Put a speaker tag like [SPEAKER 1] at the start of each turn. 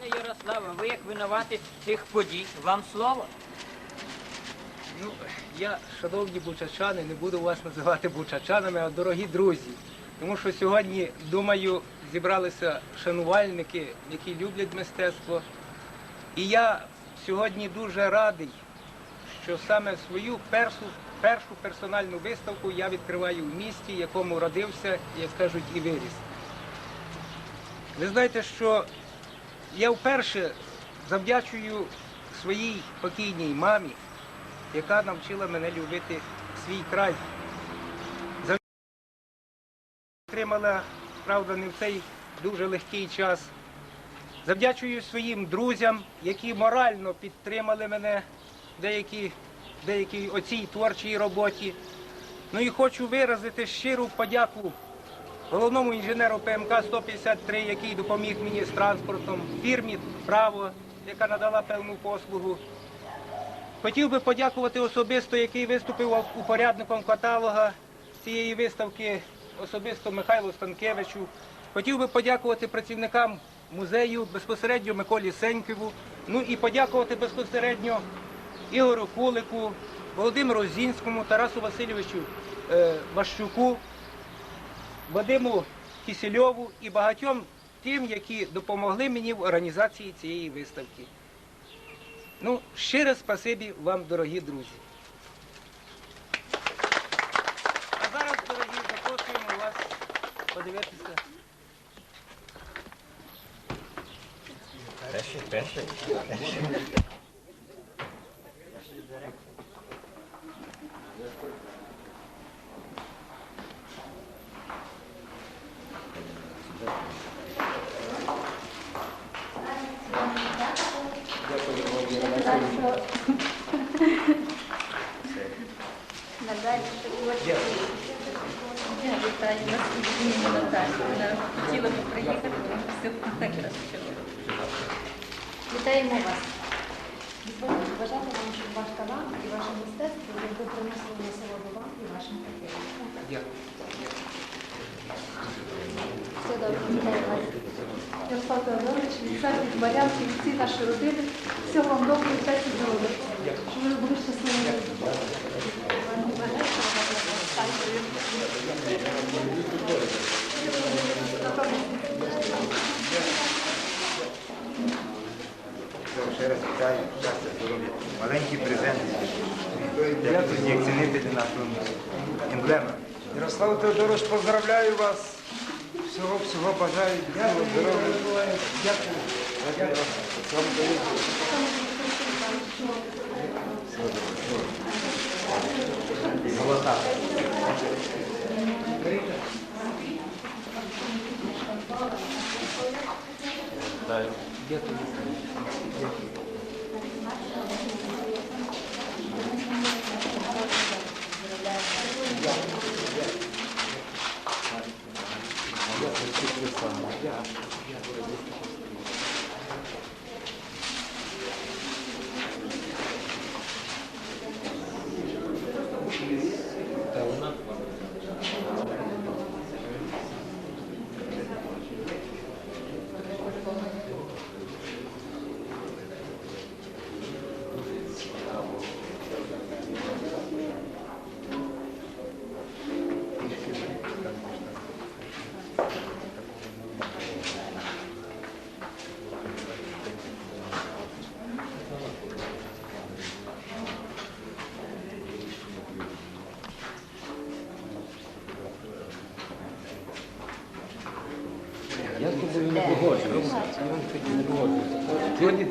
[SPEAKER 1] Пане Ярославе, ви як винуватець цих подій, вам слово?
[SPEAKER 2] Ну, я, шановні бучачани, не буду вас називати бучачанами, а дорогі друзі. Тому що сьогодні, думаю, зібралися шанувальники, які люблять мистецтво. І я сьогодні дуже радий, що саме свою першу, першу персональну виставку я відкриваю в місті, якому родився, як кажуть, і виріс. Ви знаєте, що я вперше завдячую своїй покійній мамі, яка навчила мене любити свій край. Отримала, правда, не в цей дуже легкий час. Завдячую своїм друзям, які морально підтримали мене в деякій оцій творчій роботі. Ну і хочу виразити щиру подяку головному інженеру ПМК 153, який допоміг мені з транспортом, фірмі Право, яка надала певну послугу. Хотів би подякувати особисто, який виступив упорядником каталога цієї виставки, особисто Михайлу Станкевичу. Хотів би подякувати працівникам музею, безпосередньо Миколі Сеньківу, ну і подякувати безпосередньо Ігорю Кулику, Володимиру Зінському, Тарасу Васильовичу е, Ващуку, Вадиму Кисельову і багатьом тим, які допомогли мені в організації цієї виставки. Ну, щире спасибі вам, дорогі друзі. А зараз, дорогі, запрошуємо вас подивитися.
[SPEAKER 3] Надалі я вітаю вас імені Наталі. Вона хотіла приїхати, тому все так.
[SPEAKER 4] Вітаємо вас. Бажати вам, щоб ваш талант і ваше мистецтво завжди приносили насолоду вам і вашим прихильникам.
[SPEAKER 2] Дякую.
[SPEAKER 4] Все добре, вітаю вас.
[SPEAKER 5] Ярослав Теодорович, себе, від Марянки, від родини. Всього вам доброго і щастя здоров'я. Щоб ви були щасливі.
[SPEAKER 6] Ще раз вітаю, щастя, здоров'я. Маленький презент. Як цінити для нашого міста. Емблема. Ярослав Теодорович, поздравляю вас. Всього, всього бажаю. Всього здоров'я. Дякую. Дякую. Вам даю.
[SPEAKER 2] Obrigado. Не погоджуюся. Я вам тоді не